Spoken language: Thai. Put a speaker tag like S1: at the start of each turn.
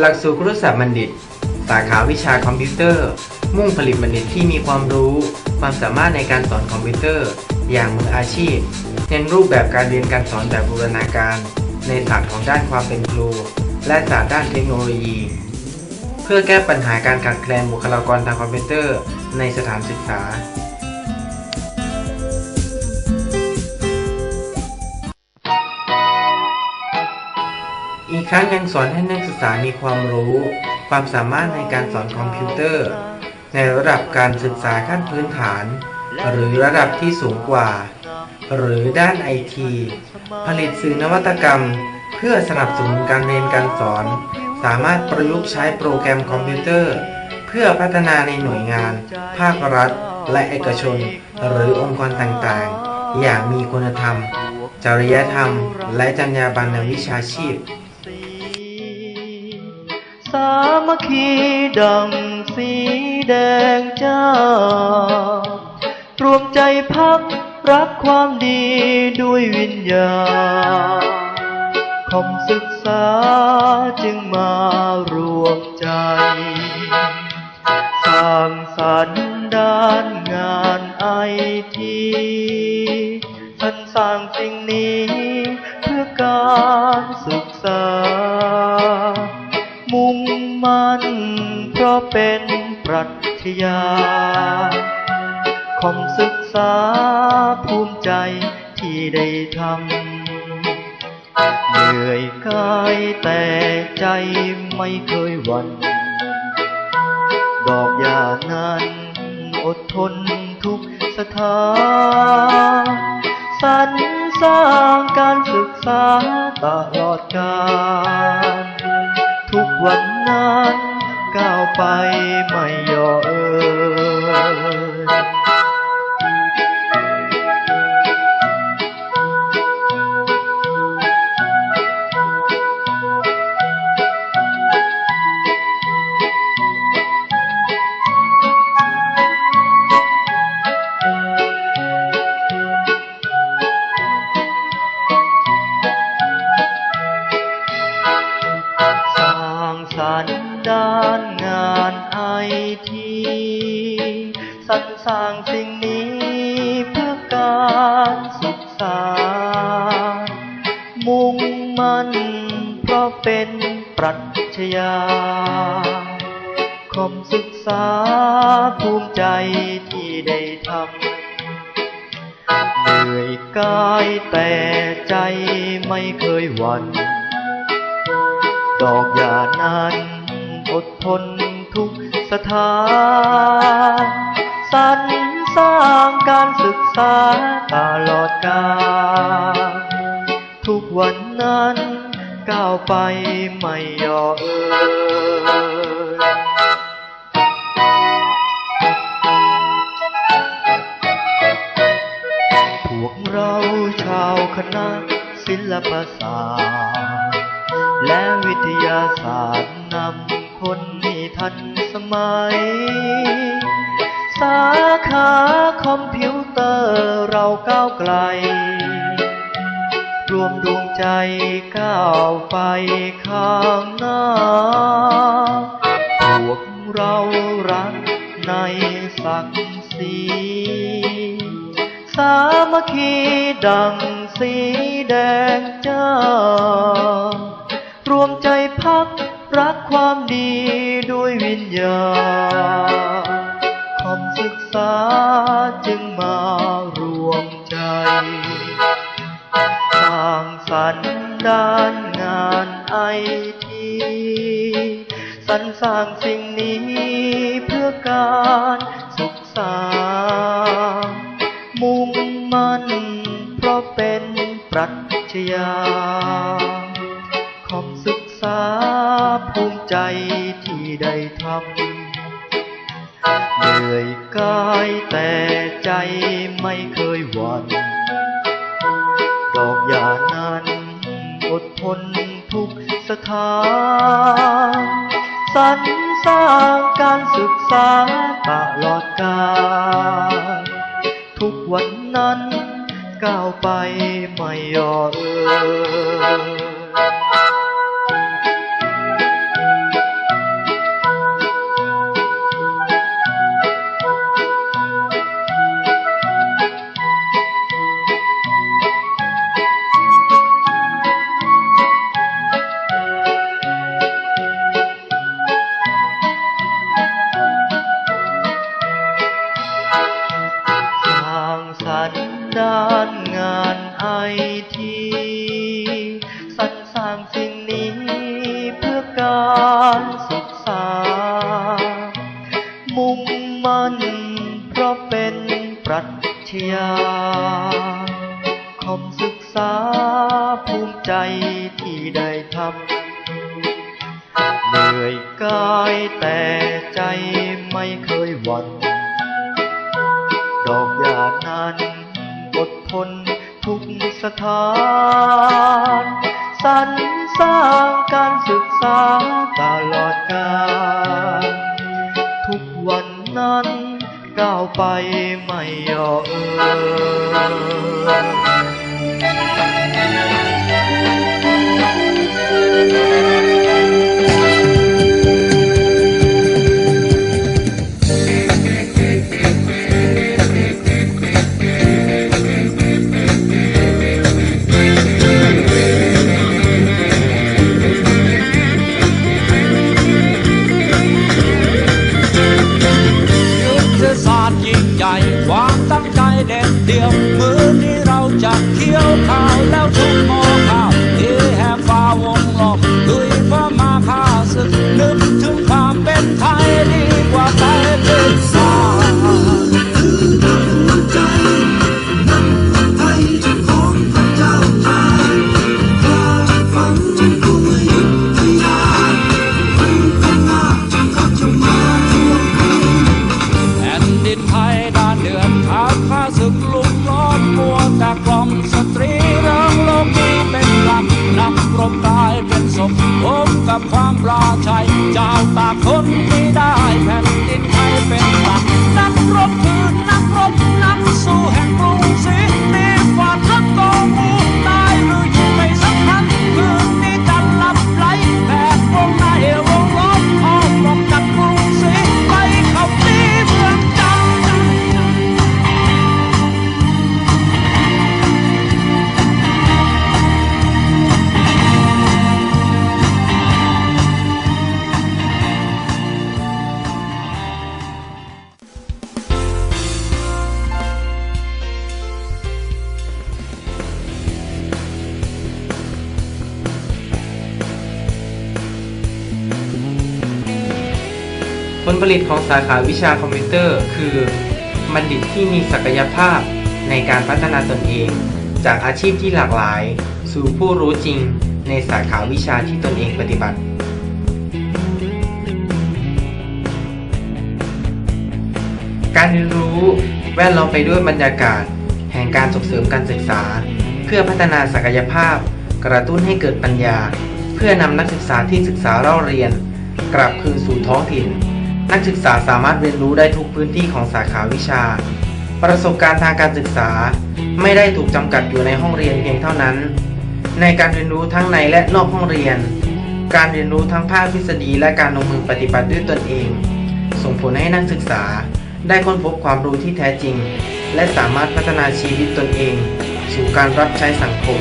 S1: หลักสูตรครุศาสตร์บัณฑิต สาขาวิชาคอมพิวเตอร์ มุ่งผลิตบัณฑิตที่มีความรู้ ความสามารถในการสอนคอมพิวเตอร์ อย่างมืออาชีพ เน้นรูปแบบการเรียนการสอนแบบบูรณาการ ในศาสตร์ของด้านความเป็นครู และศาสตร์ด้านเทคโนโลยี เพื่อแก้ปัญหาการขาดแคลนบุคลากรทางคอมพิวเตอร์ ในสถานศึกษา อีกครั้งยังสอนให้นักศึกษามีความรู้ ความสามารถในการสอนคอมพิวเตอร์ ในระดับการศึกษาขั้นพื้นฐาน หรือระดับที่สูงกว่า หรือด้านไอทีผลิตสื่อนวัตกรรม เพื่อสนับสนุนการเรียนการสอน สามารถประยุกต์ใช้โปรแกรมคอมพิวเตอร์ เพื่อพัฒนาในหน่วยงาน ภาครัฐ และเอกชน หรือองค์กรต่างๆ อย่างมีคุณธรรม จริยธรรม และจรรยาบรรณวิชาชีพา
S2: มัคคีดังสีแดงจ้ารวมใจพักรักความดีด้วยวิญญาณคมศึกษาจึงมารวมใจ สร้างสรรค์ด้านงานไอทีท่านสร้างสิ่งนี้ เป็นปรัชญาคมศึกษาภูมิใจที่ได้ทำ เหนื่อยกายแต่ใจไม่เคยหวั่น ดอกยานั้นอดทนทุกสถานสรรสร้างการศึกษาตลอดกาลทุกวันนั้น ไปไม่ย่อ มุ่งมั่นเพราะเป็นปรัชญาคมศึกษาภูมิใจที่ได้ทำเหนื่อยกายแต่ใจไม่เคยหวั่นดอกยานั้นอดทนทุกสถานสรรสร้างการศึกษาตลอดกาล นั้นก้าวไปไม่ย่อเอ่ยพวกเราชาวคณะศิลปศาสตร์และวิทยาศาสตร์นำคนให้ทันสมัย สาขาคอมพิวเตอร์เราก้าวไกล รวมดว ใจก้าวไปข้างหน้า พวกเรารักในศักดิ์ศรีสามัคคีดังสีแดงจ้ารวมใจพักรักความดีด้วยวิญญาณคอมศึกษาจึงมารวมใจ ร้างสรรค์ด้านงานไอทีสรรสร้างสิ่งนี้เพื่อการศึกษามุ่งมั่นเพราะเป็นปรัชญาคอมศึกษาภูมิใจที่ได้ทำเหนื่อยกายแต่ใจไม่เคยหวั่น อย่านานอดทนทุกสถานสรรสร้างการศึกษาตลอดกาลทุกวันนั้นก้าวไปไม่ย่อเอ่ย
S3: มั่นเพราะเป็นปรัชญาคมศึกษาภูมิใจที่ได้ทำเหนื่อยกายแต่ใจไม่เคยหวั่นดอกหญ้านั้นอดทนทุกสถานสรรสร้างการศึกษา
S1: ผลผลิตของสาขาวิชาคอมพิวเตอร์ คือ บัณฑิตที่มีศักยภาพในการพัฒนาตนเอง จากอาชีพที่หลากหลาย สู่ผู้รู้จริงในสาขาวิชาที่ตนเองปฏิบัติ การเรียนรู้แวดล้อมไปด้วยบรรยากาศ แห่งการส่งเสริมการศึกษา เพื่อพัฒนาศักยภาพ กระตุ้นให้เกิดปัญญา เพื่อนำนักศึกษาที่ศึกษาเล่าเรียน กลับคืนสู่ท้องถิ่น นักศึกษาสามารถเรียนรู้ได้ทุกพื้นที่ของสาขาวิชา ประสบการณ์ทางการศึกษา ไม่ได้ถูกจำกัดอยู่ในห้องเรียนเพียงเท่านั้น ในการเรียนรู้ทั้งในและนอกห้องเรียน การเรียนรู้ทั้งภาคทฤษฎีและการลงมือปฏิบัติด้วยตนเอง ส่งผลให้นักศึกษาได้ค้นพบความรู้ที่แท้จริง และสามารถพัฒนาชีวิตตนเอง สู่การรับใช้สังคม